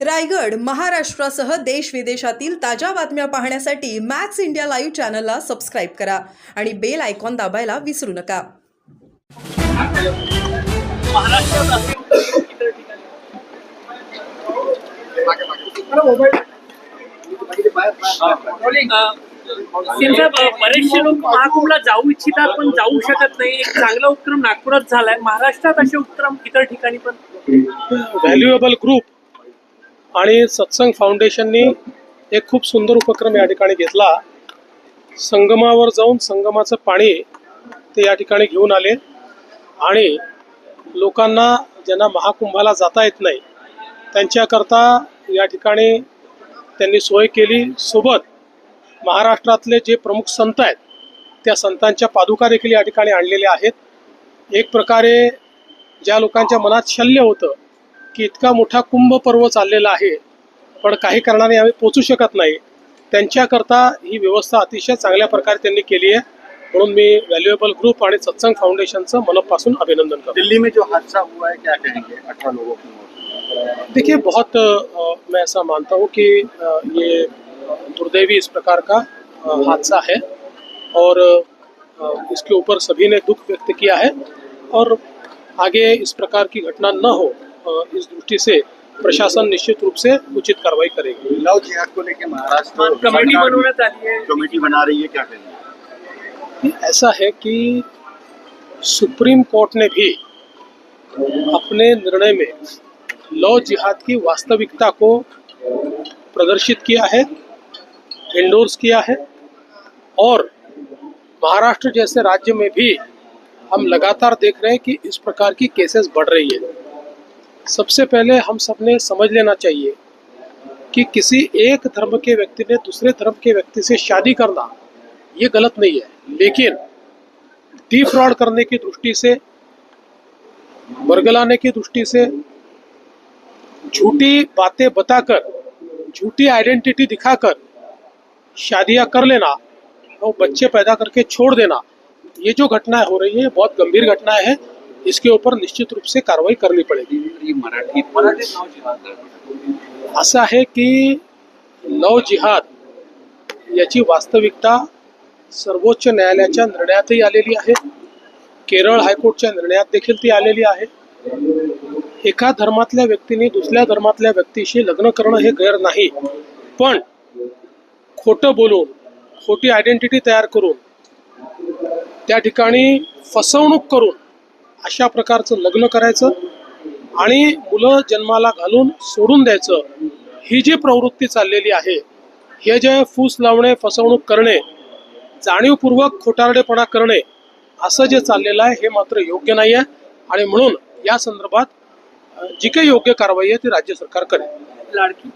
रायगड महाराष्ट्रासह देश विदेशातील ताज्या बातम्या पाहण्यासाठी मॅक्स इंडिया लाईव्ह चॅनलला सबस्क्राईब करा आणि बेल आयकॉन दाबायला विसरू नका. बरेचसे लोक महाकुंभला जाऊ इच्छितात पण जाऊ शकत नाही. एक चांगला उपक्रम नागपुरात झालाय. महाराष्ट्रात असे उपक्रम इतर ठिकाणी पण व्हॅल्युएबल ग्रुप आणि सत्संग फाउंडेशननी एक खूप सुंदर उपक्रम या ठिकाणी घेतला. संगमावर जाऊन संगमाचं पाणी ते या ठिकाणी घेऊन आले. आणि लोकांना ज्यांना महाकुंभाला जाता येत नाही त्यांच्याकरता या ठिकाणी त्यांनी सोय केली. सोबत महाराष्ट्रातले जे प्रमुख संत आहेत त्या संतांच्या पादुका देखील या ठिकाणी आणलेल्या आहेत. एक प्रकारे ज्या लोकांच्या मनात शल्य होतं की इतका मोठा कुंभ पर्व चाललेला आहे पण काही कारणाने आम्ही पोचू शकत नाही. त्यांच्याकरता ही व्यवस्था अतिशय चांगल्या प्रकारे त्यांनी केली आहे. म्हणून मी व्हॅल्युएबल ग्रुप आणि सत्संग फाउंडेशनचं मनपासून अभिनंदन करतो. दिल्ली में जो हादसा हुआ है क्या कहेंगे? अठारह लोगों की मौत। देखिए बहुत मैं ऐसा मानता हूँ कि ये दुर्दैवी इस प्रकार का हादसा है और इसके ऊपर सभी ने दुख व्यक्त किया है और आगे इस प्रकार की घटना न हो इस दृष्टि से प्रशासन निश्चित रूप से उचित कार्रवाई करेगी। लव जिहाद को लेकर महाराष्ट्र कमिटी बना रही है क्या कहेंगे ऐसा है कि सुप्रीम कोर्ट ने भी अपने निर्णय में लॉ जिहाद की वास्तविकता को प्रदर्शित किया है इंडोर्स किया है और महाराष्ट्र जैसे राज्य में भी हम लगातार देख रहे हैं कि इस प्रकार की केसेस बढ़ रही है। सबसे पहले हम सबने समझ लेना चाहिए कि किसी एक धर्म के व्यक्ति ने दूसरे धर्म के व्यक्ति से शादी करना, ये गलत नहीं है। लेकिन डी फ्रॉड करने की दृष्टि से, बरगलाने की दृष्टि से, झूठी बातें बताकर, झूठी आइडेंटिटी दिखाकर शादियाँ कर लेना और बच्चे पैदा करके छोड़ देना, ये जो घटनाएँ हो रही है बहुत गंभीर घटनाएँ हैं। इसके ऊपर निश्चित रूप से कार्रवाई करनी पड़ेगी। मराठी असं आहे की लव जिहाद याची वास्तविकता सर्वोच्च न्यायालयाच्या निर्णयातही आलेली आहे. केरळ हायकोर्टच्या निर्णयात देखील ती आलेली आहे. एका धर्मातल्या व्यक्तीने दुसऱ्या धर्मातल्या व्यक्तीशी लग्न करणं हे गैर नाही. पण खोटं बोलून खोटी आयडेंटिटी तयार करून त्या ठिकाणी फसवणूक करून अशा प्रकारचं लग्न करायचं आणि मुलं जन्माला घालून सोडून द्यायचं. ही जी प्रवृत्ती चाललेली आहे हे जे फूस लावणे फसवणूक करणे जाणीवपूर्वक खोटारडेपणा करणे असं जे चाललेलं आहे हे मात्र योग्य नाही आहे आणि म्हणून या संदर्भात जी काही योग्य कारवाई आहे ती राज्य सरकार करेल. लाडकी.